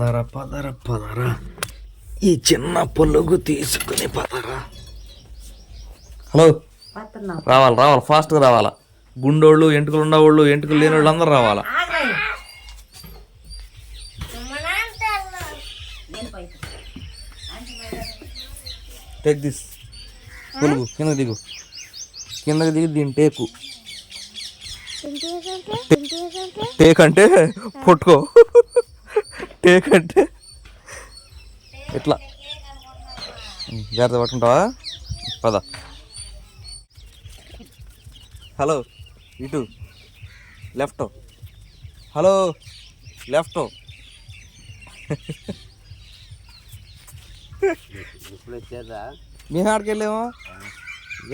పదర పదర పదర. ఈ చిన్న పొలుగు తీసుకుని పదర. హలో? రావాలి రావాలి. ఫాస్ట్గా రావాలా? గుండోళ్ళు ఎంటుకలు ఉన్నవాళ్ళు ఎంటుకలు లేని వాళ్ళు అందరూ రావాలా? టేక్ దిస్ పొలుగు. కింద దిగు. కిందకి దిగి దీని టేకు. టేక్ అంటే పట్టుకో. టేక్ అంటే ఇట్లా జాగ్రత్త పట్టుకుంటావా పద. హలో ఇటు. లెఫ్ట్. Hello left. మీ ఆడికి వెళ్ళామో.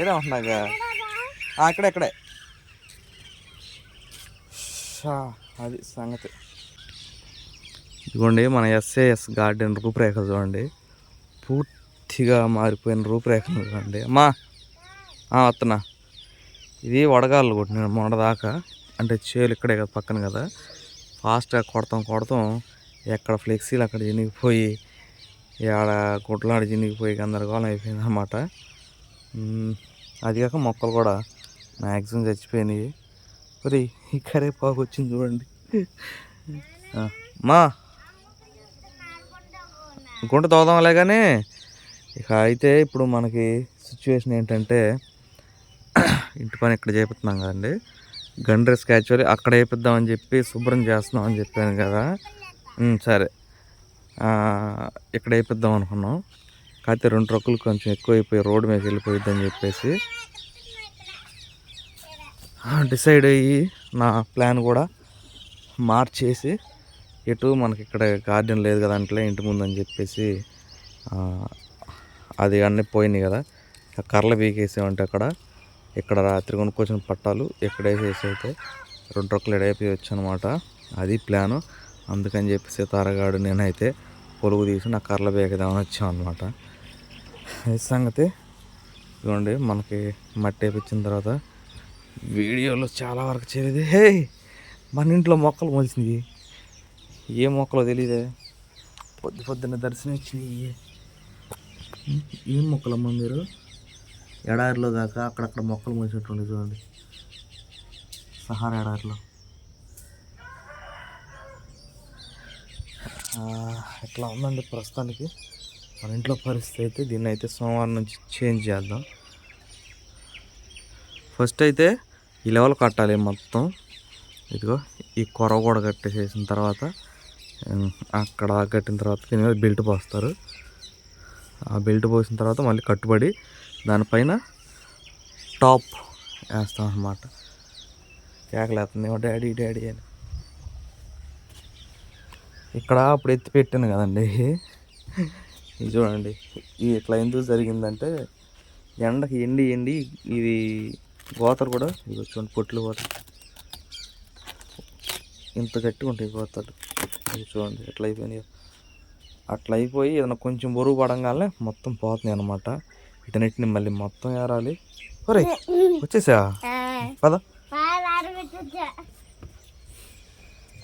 ఏడే ఉంటున్నాక అక్కడే అక్కడే షా, అది సంగతి. ఇదిగోండి మన ఎస్ఏఎస్ గార్డెన్ రూపురేఖలు చూడండి. పూర్తిగా మారిపోయిన రూపురేఖలు చూడండి. అమ్మా! వస్తున్నా ఇది వడగాళ్ళు కొట్టినాడు మొన్నదాకా అంటే చేలు ఇక్కడే కదా పక్కన కదా. ఫాస్ట్గా కొడతాం కొడతాం. ఎక్కడ ఫ్లెక్సీలు అక్కడ చినిగిపోయి ఆడ గుడ్లాడి చినిగిపోయి గందరగోళం అయిపోయింది అనమాట అది కాక మొక్కలు కూడా మ్యాక్సిమం చచ్చిపోయినాయి. మరి ఈ కరేపాకు వచ్చింది చూడండి. మా గుంట తోదాంలే కానీ ఇక అయితే ఇప్పుడు మనకి సిచ్యువేషన్ ఏంటంటే ఇంటి పని ఇక్కడ చేపిస్తున్నాం కదండి. గండ్రెస్కి యాక్చువల్లీ అక్కడ వేపిద్దామని చెప్పి శుభ్రం చేస్తున్నాం అని చెప్పాను కదా. సరే. ఇక్కడ వేపిద్దాం అనుకున్నాం. కాకపోతే రెండు ట్రక్కులు కొంచెం ఎక్కువైపోయి రోడ్డు మీద వెళ్ళిపోయిద్దని చెప్పేసి డిసైడ్ అయ్యి నా ప్లాన్ కూడా మార్చేసి ఇటు మనకి ఇక్కడ గార్డెన్ లేదు కదా అంటే ఇంటి ముందు అని చెప్పేసి అది అన్నీ పోయినాయి కదా. ఆ కర్రలు పీకేసామంటే అక్కడ. ఇక్కడ రాత్రి కొనుక్కొచ్చిన పట్టాలు ఇక్కడ వేసేసి అయితే రెండు రొక్కలు ఎడైపోయి వచ్చనమాట. అది ప్లాను. అందుకని చెప్పేసి తారగాడు నేనైతే పొలుగు తీసి నా కర్రలు పీకదామని వచ్చాం అనమాట ఈ సంగతి ఇదిగోండి మనకి మట్టి వేపించిన తర్వాత వీడియోలో చాలా వరకు చేరేది. హే! మన ఇంట్లో మొక్కలు మొలిసింది. ఏ మొక్కలో తెలియదే పొద్దు పొద్దున్న దర్శనం ఇచ్చినాయి ఏం మొక్కలమ్మా మీరు? ఎడారిలో దాకా అక్కడక్కడ మొక్కలు మొలిచినట్టుండి చూడండి. సహారా ఎడారిలో. ఎట్లా ఇట్లా ఉందండి ప్రస్తుతానికి? మన ఇంట్లో పరిస్థితి అయితే దీన్ని అయితే సోమవారం నుంచి చేంజ్ చేద్దాం. ఫస్ట్ అయితే ఈ లెవెల్ కట్టాలి మొత్తం. ఇదిగో ఈ కొర కూడా కట్టేసేసిన తర్వాత అక్కడ కట్టిన తర్వాత దీని మీద బెల్ట్ పోస్తారు. ఆ బెల్ట్ పోసిన తర్వాత మళ్ళీ కట్టుబడి దానిపైన టాప్ వేస్తాం అన్నమాట. కేకలేస్తుంది "ఓ డాడీ డాడీ అని. ఇక్కడ అప్పుడు ఎత్తి పెట్టాను కదండి. ఇది చూడండి ఇది ఇట్లా ఎందుకు జరిగిందంటే ఎండకి ఎండి ఎండి ఇది గోతలు కూడా ఇది చూడండి పొట్లు పోతాయి ఇంత గట్టిగా ఉంటాయి గోతలు చూడండి ఎట్లా అయిపోయినాయో అట్లా అయిపోయి ఏదైనా కొంచెం బరువు పడంగానే మొత్తం పోతున్నాయి అనమాట వీటన్నిటిని మళ్ళీ మొత్తం ఏరాలి. ఒరే వచ్చేసా పద.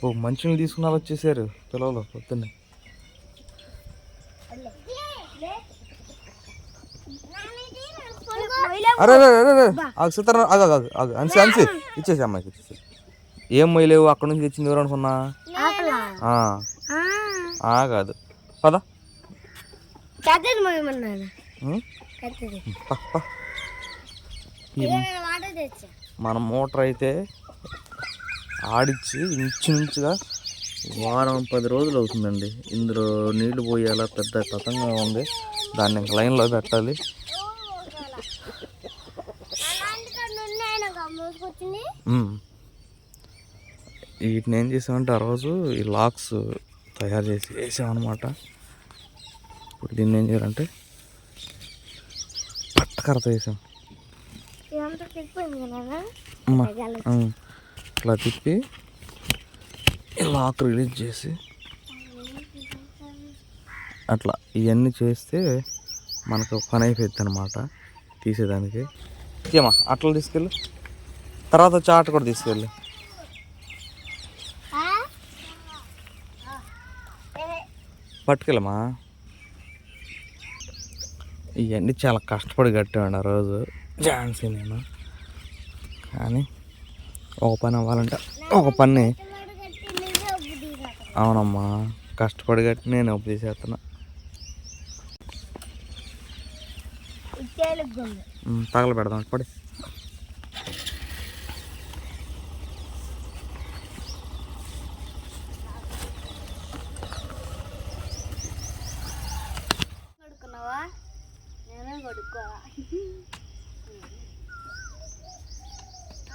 ఓ మంచిని తీసుకున్న వాళ్ళు వచ్చేసారు. పిల్లలు పొద్దున్నే. అరే అరే అరే ఆగు సీతారాం ఆగు ఆగు, ఆగు. ఆగు అన్సి అన్సి. ఇచ్చేసి అమ్మాయికి ఇచ్చేసి ఏం మొయ్యలేవు? అక్కడ నుంచి తెచ్చింది ఎవరు అనుకున్నా? ఆ, కాదు. పద. మన మోటార్ అయితే ఆడిచ్చి ఇంచుమించుగా వారం పది రోజులు అవుతుందండి. ఇందులో నీళ్ళు పోయేలా పెద్ద పతంగా ఉంది. దాన్ని ఇంక లైన్లో పెట్టాలి. వీటిని ఏం చేసామంటే ఆ రోజు ఈ లాక్స్ తయారు చేసి వేసామన్నమాట. ఇప్పుడు దీన్ని ఏం చేయాలంటే పట్టకరత వేసాం. ఇట్లా తిప్పి లాక్ రిలీజ్ చేసి అట్లా ఇవన్నీ చేస్తే మనకు పని అయిపోద్ది అనమాట తీసేదానికి. ఏమా అట్లా తీసుకెళ్ళు. తర్వాత చాట్ కూడా తీసుకెళ్ళి. పట్టుకెళ్ళమా? ఇవన్నీ చాలా కష్టపడి కట్టామండి ఆ రోజు. ఝాన్సీ నేను. కానీ ఒక పని అవ్వాలంటే ఒక పని. అవునమ్మా కష్టపడి కట్టి నేను ఒప్పు తీసేస్తున్నా తగల పెడదాం పడి కొడుకున్నావా నేనే కొడుకోవా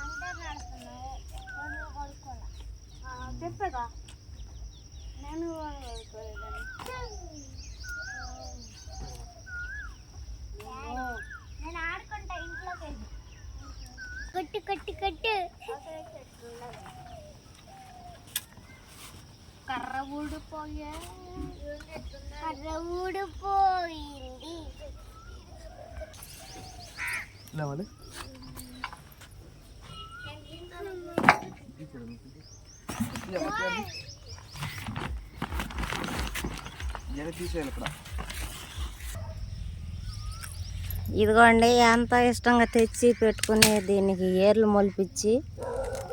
అందరు నడుస్తున్నావు నువ్వు కొడుకోవాలా చెప్పగా నేను కొడుకోలేదని నేను ఆడుకుంటా ఇంట్లోకి వెళ్ళి కొట్టి కొట్టి కొట్టు కర్ర ఊడిపోయా కర్ర ఊడిపోయింది లేవాలి తీసేయాలి ఇక్కడ. ఇదిగోండి ఎంతో ఇష్టంగా తెచ్చి పెట్టుకుని దీనికి ఏర్లు మొలిపించి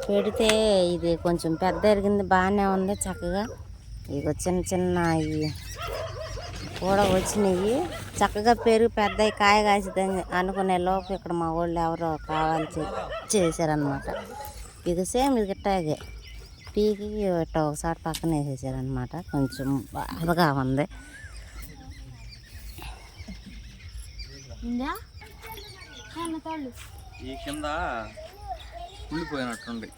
పెడితే ఇది కొంచెం పెద్ద ఎరిగింది బాగానే ఉంది చక్కగా. ఇక చిన్న చిన్న ఇవి కూడా వచ్చినాయి. చక్కగా పెరిగి పెద్ద కాయ కాసిద్దని అనుకునే లోపు ఇక్కడ మా వాళ్ళు ఎవరో కావాలి చే- చేశారనమాట ఇది సేమ్ ఇది ఇట్టాగే పీకి ఇట్ట ఒకసారి పక్కన వేసేసారనమాట కొంచెం బాధగా ఉంది. ఈ కింద కుళ్ళిపోయినట్టుండి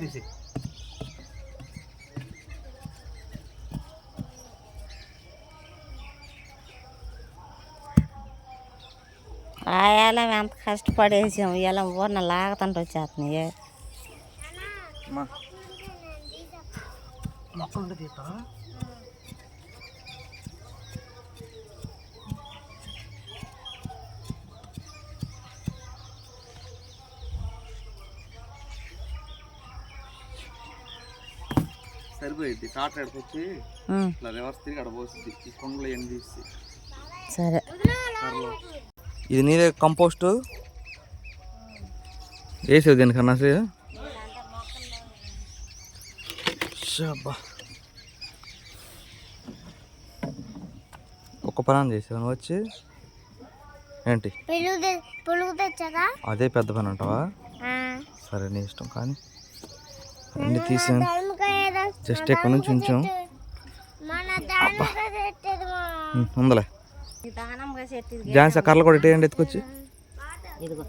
తీసి ఆ ఏలం ఎంత కష్టపడేసాం ఇలా ఊరిన లాగతంటే వచ్చేస్తున్నాయి అమ్మా మొక్కలు తీస్తా సరిపోయింది టాటర్ ఎడకొచ్చి ఉమ్, ఇట్లా రివర్స్ తిరిగి అడబోసింది ఈ కొండలు ఎన్ని తీసి. సరే. ఇది నీదే కంపోస్ట్ వేసేది దీనికన్నా షబ్బా. ఒక పని చేసావు వచ్చి. ఏంటి? అదే పెద్ద పని అంటావా? సరే నీ ఇష్టం కానీ. అన్ని తీసాను జస్ట్ ఇక్కడ నుంచి ఉంచాం. ఉందిలే. జాన్స్ కర్రలు కూడా ఇటేయండి ఎత్తుకొచ్చి. ఇదిగో.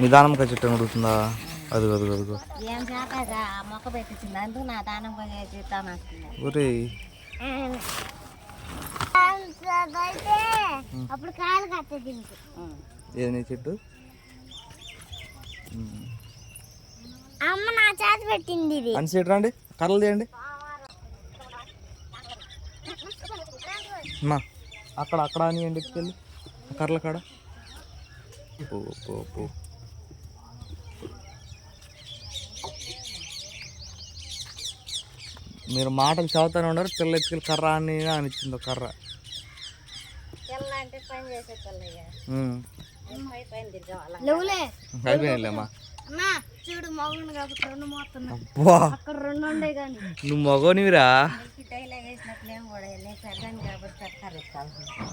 నీ దానమ్మకాయ చెట్టు అడుగుతుందా అదిగో అదిగో అదిగో. ఒరే. అప్పుడు కాయలు కట్టేది దీనికి ఏది నీ చెట్టు. అమ్మ నా చేత పెట్టింది ఇది. అని చెట్టు రండి కర్రలు తీయండి. అమ్మా అక్కడ అక్కడ అనియండి ఎత్తుకెళ్ళి కర్రల కాడ? పో పో పో. మీరు మాటలు చదువుతానే ఉన్నారు పిల్ల ఎత్తుకెళ్ళి కర్ర అని అనిచ్చింది ఒక కర్ర. పిల్ల చూడు కాబట్టి రెండు మోస్తున్నా అబ్బా. అక్కడ రెండు ఉండే కానీ. నువ్వు మగోనివిరా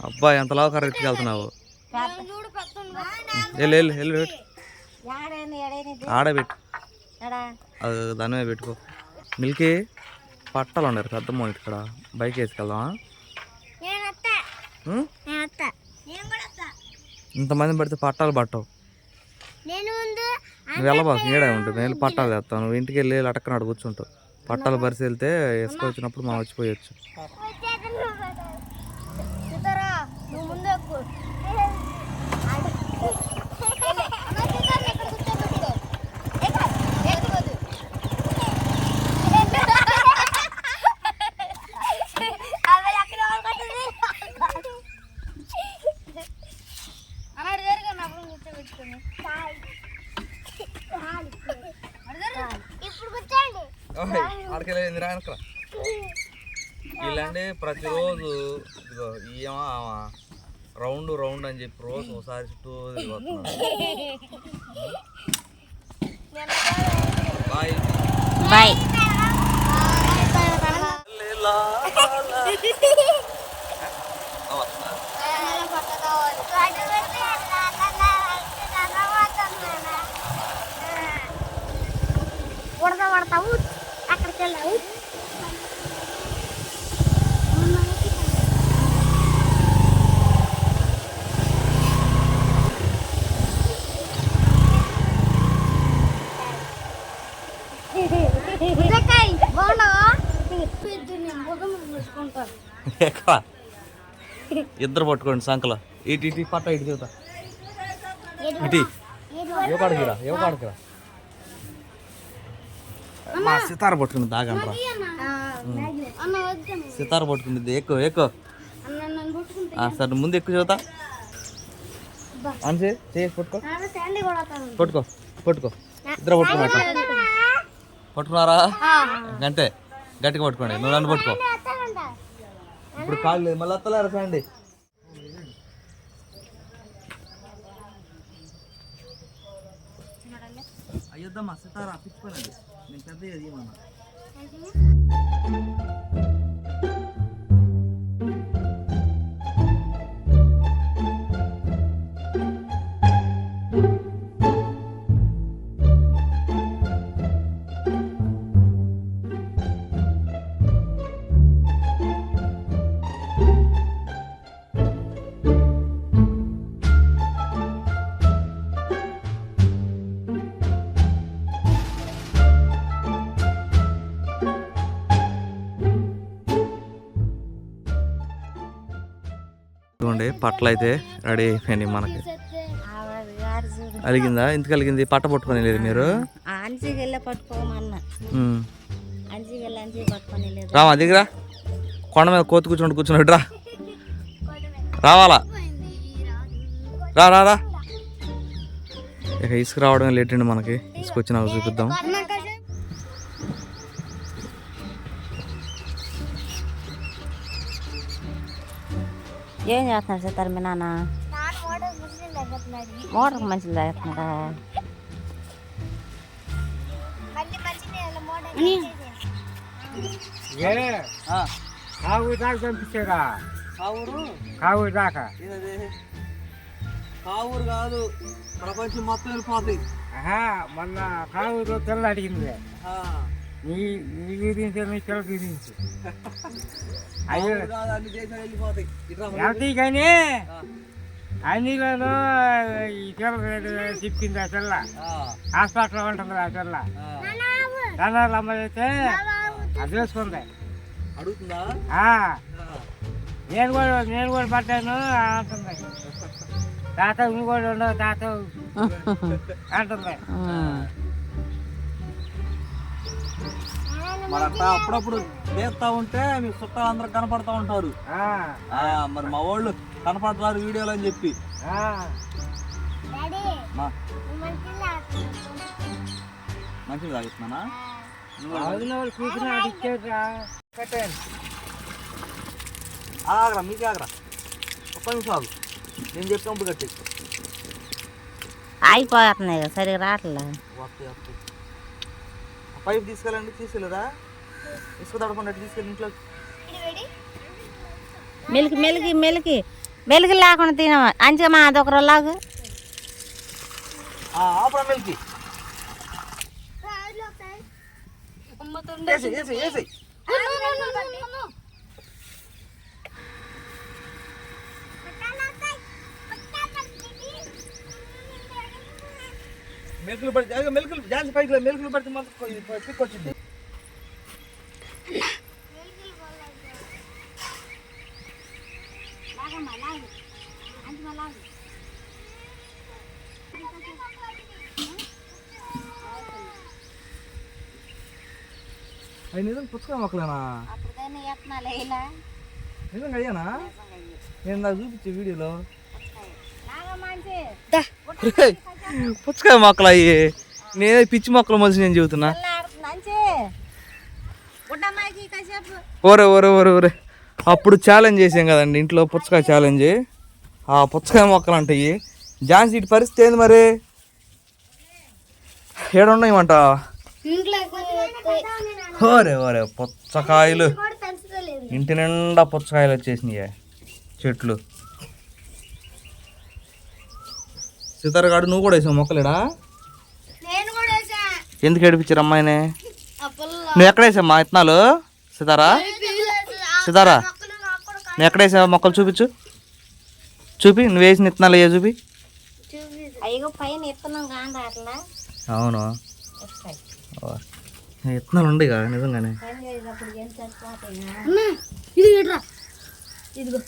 అబ్బా ఎంత లావు కర్ర ఎత్తుకెళ్తున్నావు? చూడు పెద్ద వెళ్ళు వెళ్ళు వెళ్ళు పెట్టు. ఆడబెట్టు ఎడా? అది దాని మీద పెట్టుకో. మిల్కీ పట్టాలు ఉండరు పెద్ద ఇక్కడ. బైక్ వేసుకెళ్దామా? ఇంతమంది పడితే పట్టాలు పట్టవు. నువ్వు వెళ్ళబాకు నీడే ఉంటుంది నేను పట్టాలు తెస్తాను నువ్వు ఇంటికి వెళ్ళి లటక్కన కూర్చుంటావు. పట్టాలు పరిసి వెళ్తే ఇసుక వచ్చినప్పుడు మనం వచ్చిపోయొచ్చు. వెనకరా ప్రతిరోజు ఇదిగో ఈయమా ఆమా రౌండ్ రౌండ్ అని చెప్పి రోజు ఒకసారి చుట్టూ బాయ్ బాయ్ ఉడతా పడతావు? అక్కడికి వెళ్ళావు? ఇద్దరు పట్టుకోండి సంకలో ఇటు ఇటు పట్ట ఇటు చూతా ఇటు. యువకాడికిరా యువకాడికిరా మా సితార పట్టుకుంది వద్దాను సితార పట్టుకుంది ఎక్కువ ఎక్కువ. అన్న నన్ను పుట్టుకుంటే ఆ, సరే ముందు ఎక్కువ చూతా అంతే చేసి పట్టుకో. పట్టుకో పట్టుకో. ఇద్దరు పట్టుకున్నట్టు పట్టుకున్నారా? అంతే గట్టిగా పట్టుకోండి. నువ్వు నన్ను పట్టుకో. ఇప్పుడు కాళ్ళు లేదు. మళ్ళీ వస్తలేరు సండి అయ్యొద్దమ్మా సితారా పిచ్చిపోయినది నేను పెద్ద ఇవ్వమన్నా ఇదిగోండి పట్ల అయితే రెడీ అయిపోయినాయి మనకి. అలిగిందా? ఇంత కలిగింది పట్ట పట్టుకొని లేదు మీరు? రామా దిగరా కొండ మీద కోతి కూర్చోండి కూర్చున్నాడు రా. రావాలా? రా రా రా. ఇక ఇసుక రావడం లేట్ అండి మనకి. ఇసుక వచ్చి నాకు చూపిద్దాం ఏం చేస్తున్నారు సీతారు మీ నాన్న? మోటార్కి మంచిది తాగుతున్నారా కావు దాకా కావు దాకా? కావురు కాదు ప్రపంచం మొత్తం వెళ్ళిపోతాయి ఆహా, మొన్న కావులో పిల్ల అడిగింది. నీ నీ గురించి నీ పిల్ల గురించి. అయ్యో. కానీ అన్నిలలో ఈ పిల్ల చెప్పింది ఆ పిల్ల హాస్పిటల్లో ఉంటుంది ఆ పిల్ల కన్నాళ్ళు అమ్మాయి అయితే అది వేసుకుంది అడుగుతుందా? ఆ, నేను కూడా నేను కూడా పడ్డాను అంటుంది. తాత నువ్వు కూడా ఉండవు తాత. అంటుంది. మరి అట్లా అప్పుడప్పుడు చేస్తా ఉంటే మీ చుట్టాలు అందరూ కనపడతా ఉంటారు. ఆ, ఆ, మరి మా వాళ్ళు కనపడతారు వీడియోలు అని చెప్పి. ఆ. మా మంచిది. కట్టాను. ఆగరా మీకు ఆగరా. ఒక్క నిమిషం ఆగు. నేను చెప్పినప్పుడు కట్టి. ఆగిపోతున్నాయి సరిగా రావట్లే. వస్తాయి వస్తాయి. ఆ పైప్ తీసుకెళ్ళండి తీసుకెళ్ళరా? ఇసుక తడపండి తీసుకెళ్ళి ఇంట్లో. మెలికి మెలికి మెలికి. మెలికి లేకుండా తినమా అంచమా అదొక రోజులాగు ఆపరా మిల్కి. వేసి వేసి వేసి మెలుకులు పడి అయ్యో, మెలుకులు జాతి పైకి లే, మెలుకులు పడితే మాత్రం పిక్ వచ్చింది. అవి నిజం పుచ్చకాయ మొక్కలేనా నిజంగా అయ్యానా? నేను నాకు చూపించే వీడియోలో. పుచ్చకాయ మొక్కలు అయ్యి నేనే పిచ్చి మొక్కలు మనిషి నేను చెబుతున్నా. ఓరే ఓరే ఓరే ఓరే అప్పుడు ఛాలెంజ్ చేసాం కదండి ఇంట్లో పుచ్చకాయ ఛాలెంజ్ ఆ పుచ్చకాయ మొక్కలు అంటాయి ఝాన్సీ ఇటు పరిస్థితి ఏంది మరి? ఏడున్నాయమంట? ఓరే ఓరే పుచ్చకాయలు. ఇంటి నిండా పుచ్చకాయలు వచ్చేసినాయి చెట్లు. సీతారగాడు నువ్వు కూడా వేసావు మొక్కలేడా? ఎందుకు ఏడిపించారు అమ్మాయిని? నువ్వు ఎక్కడ వేసావు మా ఇత్తనాలు? సీతారా? సీతారా? మొక్కలు నాకు కూడా నువ్వు ఎక్కడ వేసావు మొక్కలు? చూపించు. చూపి నువ్వు వేసిన ఇత్తనాలు ఏ చూపి? అవును. వస్తాయి ఇత్తనాలు ఉండే కదా నిజంగానే. ఇదిగో.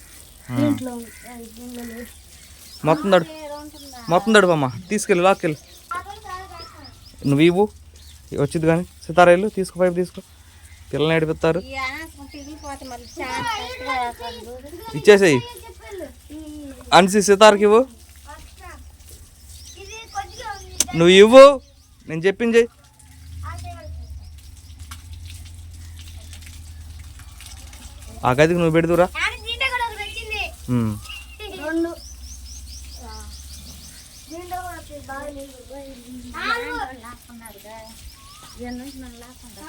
మొత్తం దడు మొత్తం దడుపమ్మా తీసుకెళ్ళి లాక్కెళ్ళి. నువ్వు ఇవ్వు. వచ్చింది కానీ సితారాయిలు తీసుకో పైపు తీసుకో. పిల్లల్ని ఏడిపిస్తారు. ఇచ్చేసేయి. అనిసి సితార్కి ఇవ్వు. నువ్వు ఇవ్వు. నేను చెప్పింది ఆ గదికి నువ్వు పెడుతురా కానీ దీంట్లో కూడా ఒకటి వచ్చింది రెండు దీంట్లో నుంచి నన్ను కదా.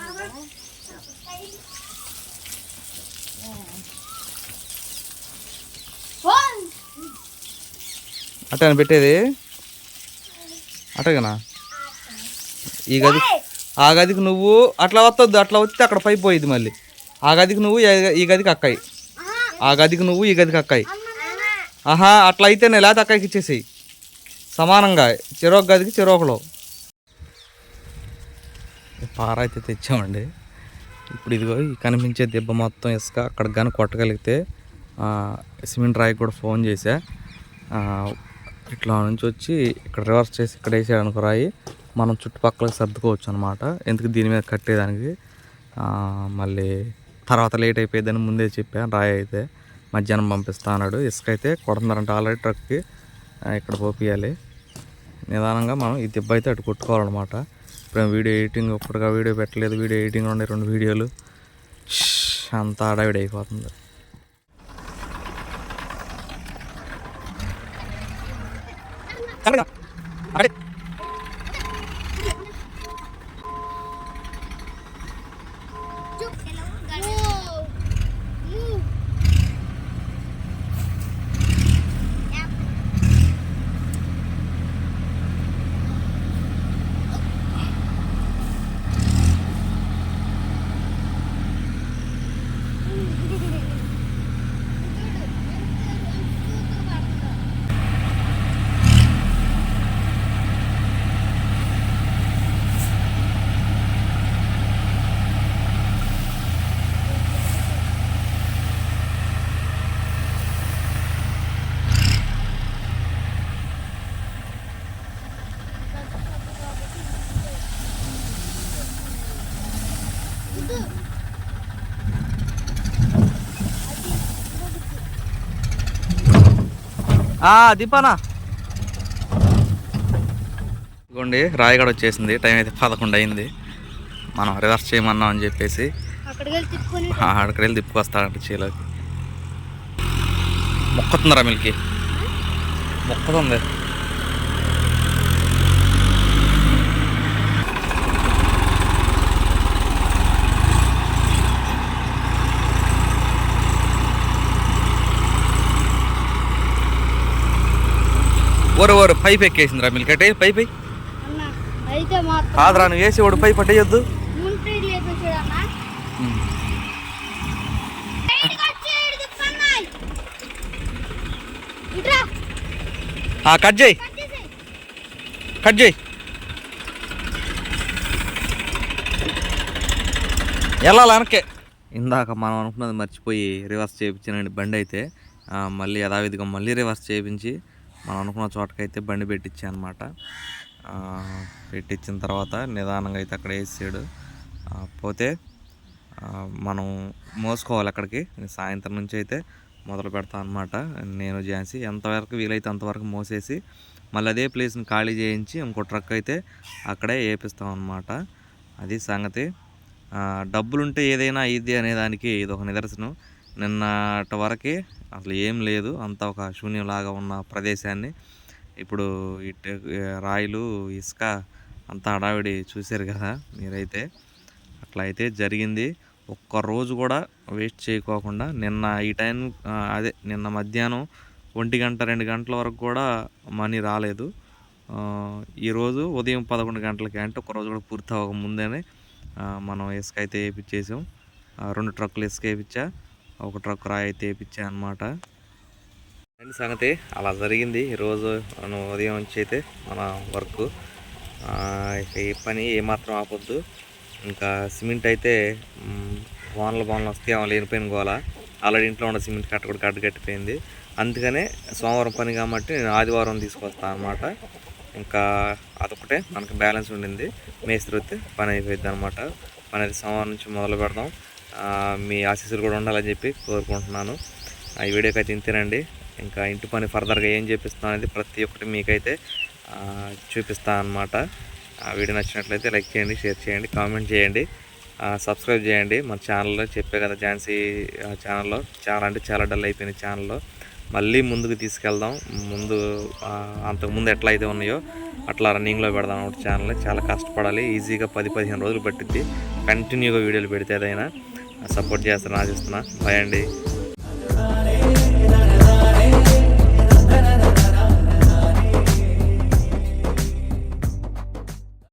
అట్టని పెట్టేది? అట్టగనా? ఈ గది ఆ గదికి నువ్వు అట్లా వత్తొద్దు అట్లా వస్తే అక్కడ పైపు పోయిద్ది మళ్ళీ. ఆ గదికి నువ్వు ఈ- ఈ గదికి అక్కాయి ఆ గదికి నువ్వు ఈ గదికి అక్కాయి ఆహా అట్లా అయితేనే లేకపోతే అక్కడికి ఇచ్చేసేయి. సమానంగా చెరొక గదికి చెరోకలో. పార అయితే తెచ్చామండి. ఇప్పుడు ఇదిగో ఈ కనిపించే దెబ్బ మొత్తం ఇసుక అక్కడ కానీ కొట్టగలిగితే సిమెంట్ రాయికి కూడా ఫోన్ చేశా. ఇట్లా నుంచి వచ్చి ఇక్కడ రివర్స్ చేసి ఇక్కడ వేసాడు అనుకో రాయి మనం చుట్టుపక్కల సర్దుకోవచ్చు అనమాట ఎందుకు దీని మీద కట్టేదానికి? మళ్ళీ తర్వాత లేట్ అయిపోయిందని ముందే చెప్పాను రాయి అయితే మధ్యాహ్నం పంపిస్తా అన్నాడు. ఇసుక అయితే కొడుతున్నారంట ఆల్రెడీ ట్రక్కి. ఇక్కడ పోపియాలి. నిదానంగా మనం ఈ దెబ్బ అయితే అటు కొట్టుకోవాలన్నమాట. ఇప్పుడు వీడియో ఎడిటింగ్ ఒక్కటిగా వీడియో పెట్టలేదు వీడియో ఎడిటింగ్ ఉండే రెండు వీడియోలు. అంతా అడావిడి అయిపోతుంది. అక్కడ దీపానా. ఇదిగోండి రాయగడ వచ్చేసింది. టైం అయితే పదకొండు అయింది. మనం రివర్స్ చేయమన్నాం అని చెప్పేసి అక్కడికి వెళ్ళి తిప్పుకొస్తాడంట చీలోకి. మొక్కుతుందిరా మిల్కి? మొక్కుతుంది. ఓరు ఓరు పైప్ ఎక్కేసిందిరా మిల్కి. అంటే పైప్ కాదురా నువ్వు వేసి వాడు పైప్ ఆ, కట్ చేయి. కట్ చేయి. వెళ్ళాలి వెనక్కే. ఇందాక మనం అనుకున్నది మర్చిపోయి రివర్స్ చేయించానండి బండి అయితే మళ్ళీ యథావిధిగా మళ్ళీ రివర్స్ చేయించి మనం అనుకున్న చోటకైతే బండి పెట్టించా అనమాట పెట్టించిన తర్వాత నిదానంగా అయితే అక్కడ వేసాడు. పోతే మనం మోసుకోవాలి అక్కడికి. సాయంత్రం నుంచి అయితే మొదలు పెడతా అనమాట నేను ఝాన్సీ ఎంతవరకు వీలైతే అంతవరకు మోసేసి మళ్ళీ అదే ప్లేస్ని ఖాళీ చేయించి ఇంకో ట్రక్ అయితే అక్కడే వేపిస్తాం అనమాట అది సంగతి. డబ్బులుంటే ఏదైనా ఇది అనే దానికి ఇది ఒక నిదర్శనం. నిన్నటి వరకే అసలు ఏం లేదు. అంతా ఒక శూన్యంలాగా ఉన్న ప్రదేశాన్ని. ఇప్పుడు ఇటు రాయిలు ఇసుక అంతా హడావిడి చూశారు కదా మీరైతే. అట్లా అయితే జరిగింది. ఒక్క రోజు కూడా వేస్ట్ చేయకోకుండా నిన్న ఈ టైం అదే నిన్న మధ్యాహ్నం ఒంటి గంట రెండు గంటల వరకు కూడా మనీ రాలేదు. ఈరోజు ఉదయం పదకొండు గంటలకి అంటే ఒక రోజు కూడా పూర్తి అవ్వక ముందేనే మనం ఇసుక అయితే వేయించేసాం రెండు ట్రక్కులు ఇసుక వేయించా ఒక ట్రక్ రాయి అయితే అనమాట అండి సంగతి అలా జరిగింది. ఈరోజు మనం ఉదయం నుంచి అయితే మన వర్క్. ఈ పని ఏమాత్రం ఆపొద్దు. ఇంకా సిమెంట్ అయితే మ్, వానలు వానలు వస్తే ఏమో లేనిపోయిన గోల. ఆల్రెడీ ఇంట్లో ఉన్న సిమెంట్ కట్ట కూడా కట్ట కట్టిపోయింది. అందుకనే సోమవారం పని కాబట్టి నేను ఆదివారం తీసుకొస్తాను అనమాట ఇంకా అదొకటే మనకి బ్యాలెన్స్ ఉండింది. మేస్త్రి వస్తే పని అయిపోయింది అనమాట పని అయితే సోమవారం నుంచి మొదలు పెడదాం. మీ ఆశీస్సులు కూడా ఉండాలని చెప్పి కోరుకుంటున్నాను. ఆ, ఈ వీడియోకి అయితే ఇంతేనండి. ఇంకా ఇంటి పని ఫర్దర్గా ఏం చేపిస్తున్నాను అనేది ప్రతి ఒక్కటి మీకైతే చూపిస్తాను అనమాట ఆ వీడియో నచ్చినట్లయితే లైక్ చేయండి షేర్ చేయండి కామెంట్ చేయండి సబ్స్క్రైబ్ చేయండి. మన ఛానల్లో చెప్పే కదా ఝాన్సీ ఆ, ఛానల్లో. చాలా అంటే చాలా డల్ అయిపోయింది ఛానల్లో. మళ్ళీ ముందుకు తీసుకెళ్దాం. ముందు అంతకుముందు ఎట్లా అయితే ఉన్నాయో అట్లా రన్నింగ్లో పెడదాం ఒకటి ఛానల్ చాలా కష్టపడాలి. ఈజీగా పది పదిహేను రోజులు పట్టిద్ది. కంటిన్యూగా వీడియోలు పెడితే ఏదైనా. సపోర్ట్ చేస్తున్నా ఆశిస్తున్నా. బాయ్ అండి.